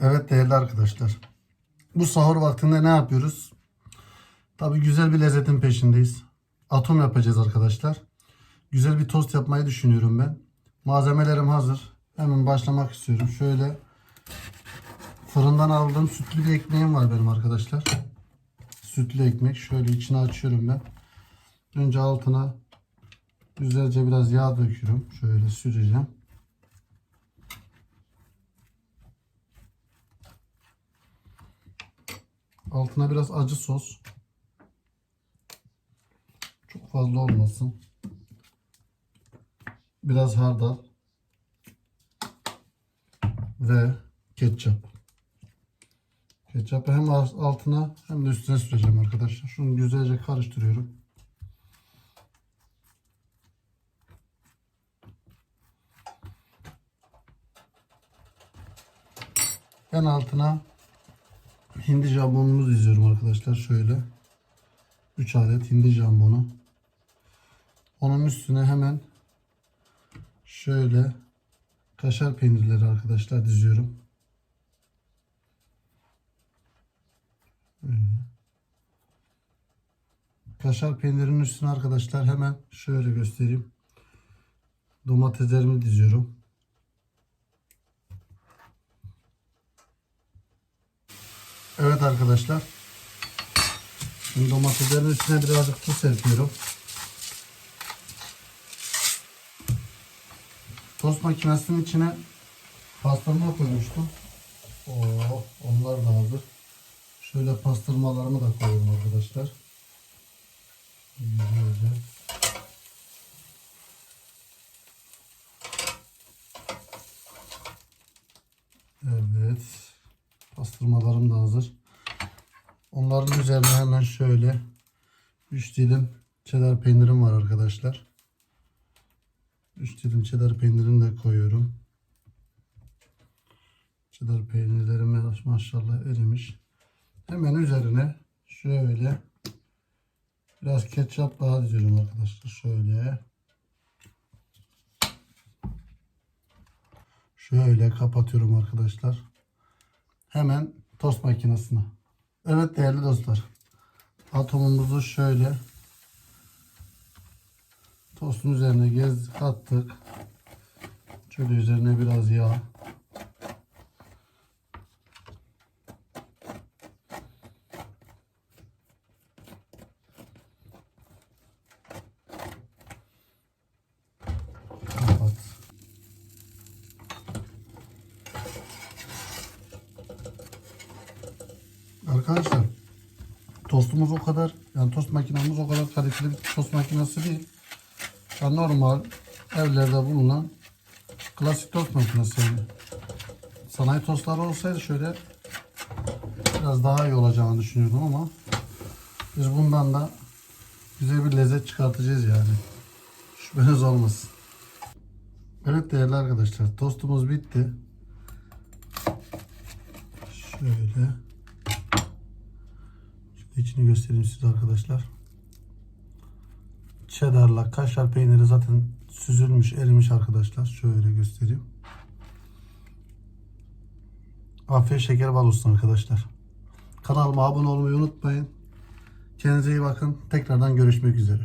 Evet değerli arkadaşlar. Bu sahur vaktinde ne yapıyoruz? Tabii güzel bir lezzetin peşindeyiz. Atom yapacağız arkadaşlar. Güzel bir tost yapmayı düşünüyorum ben. Malzemelerim hazır. Hemen başlamak istiyorum. Şöyle fırından aldığım sütlü bir ekmeğim var benim arkadaşlar. Sütlü ekmek. Şöyle içine açıyorum ben. Önce altına güzelce biraz yağ döküyorum. Şöyle süreceğim. Altına biraz acı sos. Çok fazla olmasın. Biraz hardal. Ve ketçap. Ketçapı hem altına hem de üstüne süreceğim arkadaşlar. Şunu güzelce karıştırıyorum. Ben altına hindi jambonumuzu diziyorum arkadaşlar. Şöyle. 3 adet hindi jambonu. Onun üstüne hemen şöyle kaşar peynirleri arkadaşlar diziyorum. Kaşar peynirinin üstüne arkadaşlar hemen şöyle göstereyim. Domateslerimi diziyorum. Evet arkadaşlar. Şimdi domateslerin üstüne birazcık tuz serpiyorum. Tost makinesinin içine pastırma koymuştum. Oo, onlar da hazır. Şöyle pastırmalarımı da koyuyorum arkadaşlar. Güzelce. Evet. Pastırmalarım da hazır. Onların üzerine hemen şöyle 3 dilim cheddar peynirim var arkadaşlar. 3 dilim cheddar peynirini de koyuyorum. Cheddar peynirlerim maşallah erimiş. Hemen üzerine şöyle biraz ketçap daha diziyorum arkadaşlar. Şöyle. Şöyle kapatıyorum arkadaşlar. Hemen tost makinesine. Evet değerli dostlar. Atomumuzu şöyle tostun üzerine gez kattık. Şöyle üzerine biraz yağ. Arkadaşlar tostumuz o kadar yani tost makinamız o kadar kaliteli bir tost makinesi değil. Yani normal evlerde bulunan klasik tost makinesi yani. Sanayi tostları olsaydı şöyle biraz daha iyi olacağını düşünüyordum ama biz bundan da güzel bir lezzet çıkartacağız yani. Şüpheniz olmasın. Evet değerli arkadaşlar tostumuz bitti. Şöyle. İçini göstereyim size arkadaşlar. Cheddar'la kaşar peyniri zaten süzülmüş, erimiş arkadaşlar. Şöyle göstereyim. Afiyet şeker bal olsun arkadaşlar. Kanalıma abone olmayı unutmayın. Kendinize iyi bakın. Tekrardan görüşmek üzere.